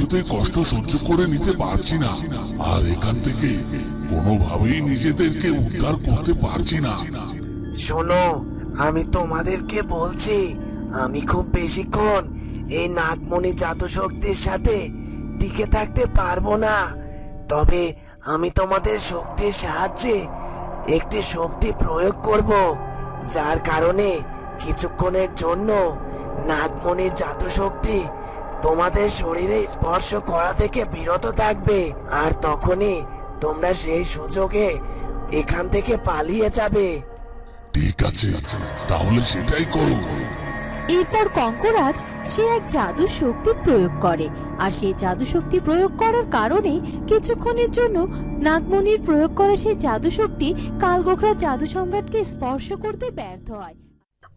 কিছুতেই কষ্ট সহ্য করে নিতে পারছি না। আর এখান থেকে কোনোভাবেই নিজেদেরকে উদ্ধার করতে পারছি না। শোনো, আমি তোমাদেরকে বলছি, আমি খুব বেশিক্ষণ এই নাগমণি জাদু শক্তির সাথে টিকে থাকতে পারব না। তবে আমি তোমাদের শক্তির সাহায্যে একটি শক্তি প্রয়োগ করব, যার কারণে কিছুক্ষণের জন্য নাগমণির জাদু শক্তি তোমাদের শরীরে স্পর্শ করা থেকে বিরত থাকবে আর তখনই তোমরা সেই সুযোগে এখান থেকে পালিয়ে যাবে। ঠিক আছে তাহলে সেটাই করো। এরপর কঙ্করাজ সে এক জাদু শক্তি প্রয়োগ করে আর সেই জাদু শক্তি প্রয়োগ করার কারণে কিছুক্ষণের জন্য নাগমণির প্রয়োগ করা সেই জাদু শক্তি কালগোখরা জাদু সম্রাটকে স্পর্শ করতে ব্যর্থ হয়।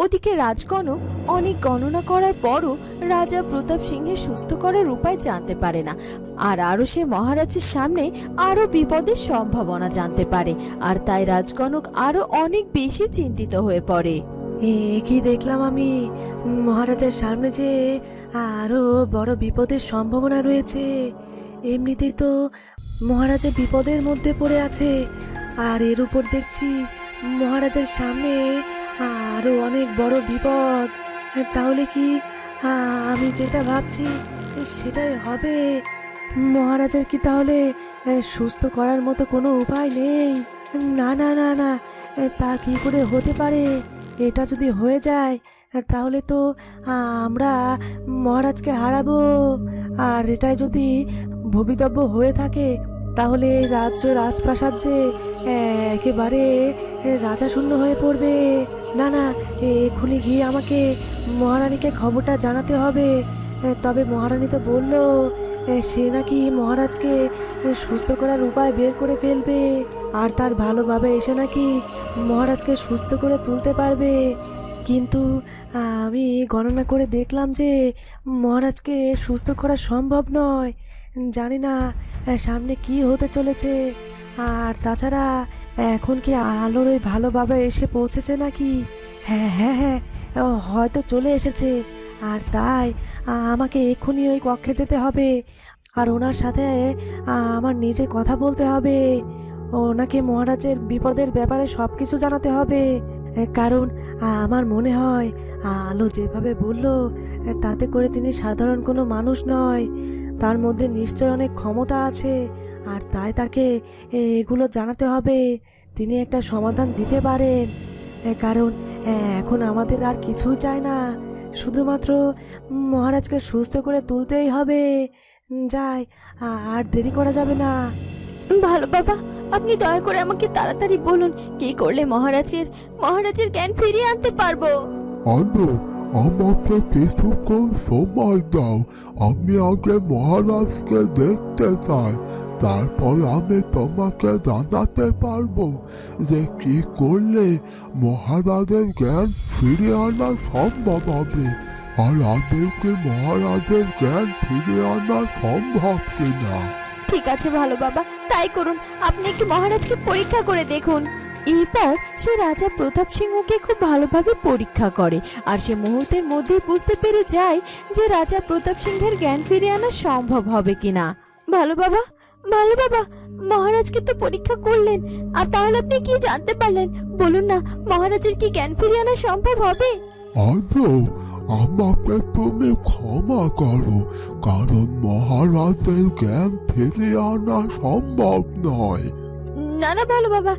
ওদিকে রাজকনক অনেক গণনা করার পরও রাজা প্রতাপ সিংহের সুস্থ করার উপায় জানতে পারে না। আর আরও সে মহারাজের সামনে আরও বিপদের সম্ভাবনা জানতে পারে। আর তাই রাজকনক আরও অনেক বেশি চিন্তিত হয়ে পড়ে। এ কি দেখলাম আমি? মহারাজের সামনে যে আরও বড় বিপদের সম্ভাবনা রয়েছে। এমনিতেই তো মহারাজা বিপদের মধ্যে পড়ে আছে। আর এর উপর দেখছি মহারাজের সামনে আরও অনেক বড় বিপদ। তাহলে কি আমি যেটা ভাবছি সেটাই হবে। মহারাজের কি তাহলে সুস্থ করার মতো কোনো উপায় নেই? না না না না তা কি করে হতে পারে? এটা যদি হয়ে যায়, তাহলে তো আমরা মহারাজকে হারাবো। আর এটাই যদি ভবিতব্য হয়ে থাকে, তাহলে এই রাজ্য রাজপ্রাসাদ যে একেবারে রাজা শূন্য হয়ে পড়বে। না না, এক্ষুনি গিয়ে আমাকে মহারানীকে খবরটা জানাতে হবে। তবে মহারানী তো বলল, সে নাকি মহারাজকে সুস্থ করার উপায় বের করে ফেলবে, আর তার ভালোভাবে এসে নাকি মহারাজকে সুস্থ করে তুলতে পারবে। কিন্তু, আমি গণনা করে দেখলাম যে মহারাজকে সুস্থ করা সম্ভব নয়। জানি না, সামনে কি হতে চলেছে। আর তাছাড়া এখন কি আলোর ওই ভালোভাবে এসে পৌঁছেছে নাকি? হ্যাঁ হ্যাঁ হ্যাঁ হয়তো চলে এসেছে। আর তাই আমাকে এক্ষুনি ওই কক্ষে যেতে হবে। আর ওনার সাথে আমার নিজে কথা বলতে হবে। ওনাকে মহারাজের বিপদের ব্যাপারে সব কিছু জানাতে হবে। কারণ আমার মনে হয় আলো যেভাবে বলল, তাতে করে তিনি সাধারণ কোনো মানুষ নয়। তার মধ্যে নিশ্চয় অনেক ক্ষমতা আছে, আর তাই তাকে এগুলো জানাতে হবে। তিনি একটা সমাধান দিতে পারেন। কারণ এখন আমাদের আর কিছুই চায় না। শুধুমাত্র মহারাজকে সুস্থ করে তুলতেই হবে। যাই আর দেরি করা যাবে না। ভালো বাবা, আপনি দয়া করে আমাকে তাড়াতাড়ি বলুন, কি করলে মহারাজের মহারাজের জ্ঞান ফিরিয়ে আনতে পারব? আলো আমাকে কিছুক্ষণ সময় দাও। আমি আগে মহারাজকে দেখতে চাই। তারপর আমি তোমাকে জানাতে পারব যে কি করলে মহারাজের জ্ঞান ফিরে আনা সম্ভব হবে। আর আদেরকে মহারাজের জ্ঞান ফিরে আনা সম্ভব কিনা? ঠিক আছে ভালো বাবা, তাই করুন। আপনি একটু মহারাজকে পরীক্ষা করে দেখুন। এরপর সে রাজা প্রতাপ সিংহকে খুব ভালোভাবে পরীক্ষা করে। আর সে মুহূর্তের মধ্যেই বুঝতে পেরে যায় যে রাজা প্রতাপ সিংহের জ্ঞান ফিরিয়ে আনা সম্ভব হবে কিনা। ভালো বাবা ভালো বাবা, মহারাজকে তো পরীক্ষা করলেন। আর তাহলে আপনি কি জানতে পারলেন? বলুন না, মহারাজের কি জ্ঞান ফিরিয়ে আনা সম্ভব হবে? আমাকে তুমি ক্ষমা করো, কারণ মহারাজের জ্ঞান ফিরে আনা সম্ভব নয়। না না, ভালো বাবা,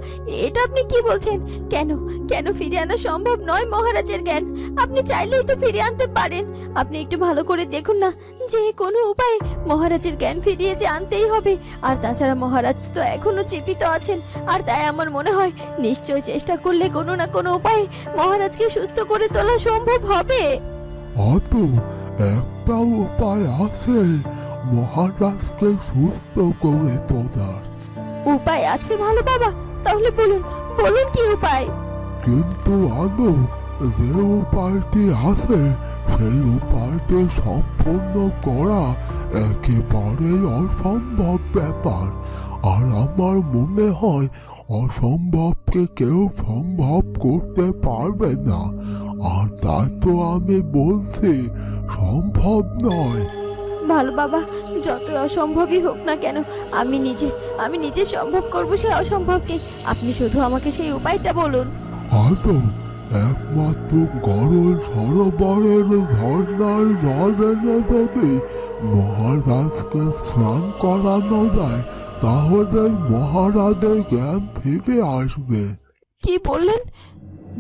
এটা আপনি কি বলছেন? কেন কেন ফিরিয়ে আনা সম্ভব নয় মহারাজের জ্ঞান? আপনি চাইলেই তো ফিরিয়ে আনতে পারেন। আপনি একটু ভালো করে দেখুন না, যে কোনো উপায়ে মহারাজের জ্ঞান ফিরিয়ে যে আনতেই হবে। আর তাছাড়া মহারাজ তো এখনও জীবিত আছেন, আর তাই আমার মনে হয় নিশ্চয় চেষ্টা করলে কোনো না কোনো উপায়ে মহারাজকে সুস্থ করে তোলা সম্ভব হবে। অত একটা উপায় আছে মহারাজকে সুস্থ করে তোলার। উপায় আছে ভালো বাবা। তাহলে বলুন বলুন কি উপায়? কিন্তু আলো যে উপায়টি আছে, সেই উপায়টি সম্পূর্ণ করা একেবারেই অসম্ভব ব্যাপার। আর আমার মনে হয়, অসম্ভবকে কেউ সম্ভব করতে পারবে না। আর তাই তো আমি বলছি, সম্ভব নয়। ভালো বাবা যত অসম্ভবই হোক না কেন আমি নিজে আমি নিজে সম্ভব করব সেই অসম্ভবকে। আপনি শুধু আমাকে সেই উপায়টা বলুন। হয়তো একমাত্র গরল সরোবরের ঝর্ণায় জল এনে যদি মহারাজকে স্নান করানো যায় তাহলে মহারাজের জ্ঞান ফিরে আসবে। কি বললেন?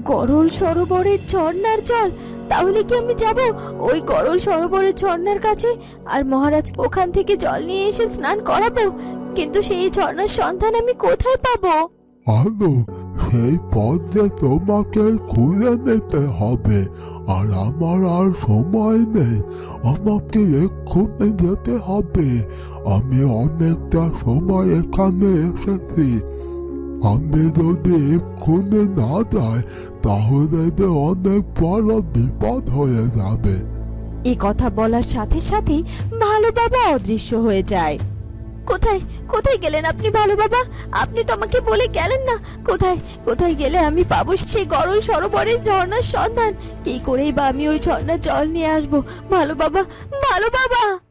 গরল সরোবরের ঝর্ণার জল? তাহলে কি আমি যাব? ওই গরল সরোবরের ঝর্ণার কাছে? আর মহারাজ, ওখান থেকে জল নিয়ে এসে স্নান করাবো? কিন্তু সেই ঝর্ণার সন্ধান আমি কোথায় পাবো? আলো, সেই পথে তোমাকে খুলে নিতে হবে। আর আমার আর সময় নেই। আমাকে এক্ষুনি যেতে হবে। আমি অনেকটা সময় এখানে এসেছি। আমি যদি এক্ষুনি না যাই, তাহলে যে অনেক বড় বিপদ হয়ে যাবে। এই কথা বলার সাথে সাথেই ভালো বাবা অদৃশ্য হয়ে যায়। কোথায় কোথায় গেলেন আপনি ভালো বাবা? আপনি তো আমাকে বলে গেলেন না। কোথায় কোথায় গেলে আমি পাবো সেই গরল সরোবরের ঝর্ণার সন্ধান? কি করেই বা আমি ওই ঝর্ণার জল নিয়ে আসব? ভালো বাবা ভালো বাবা!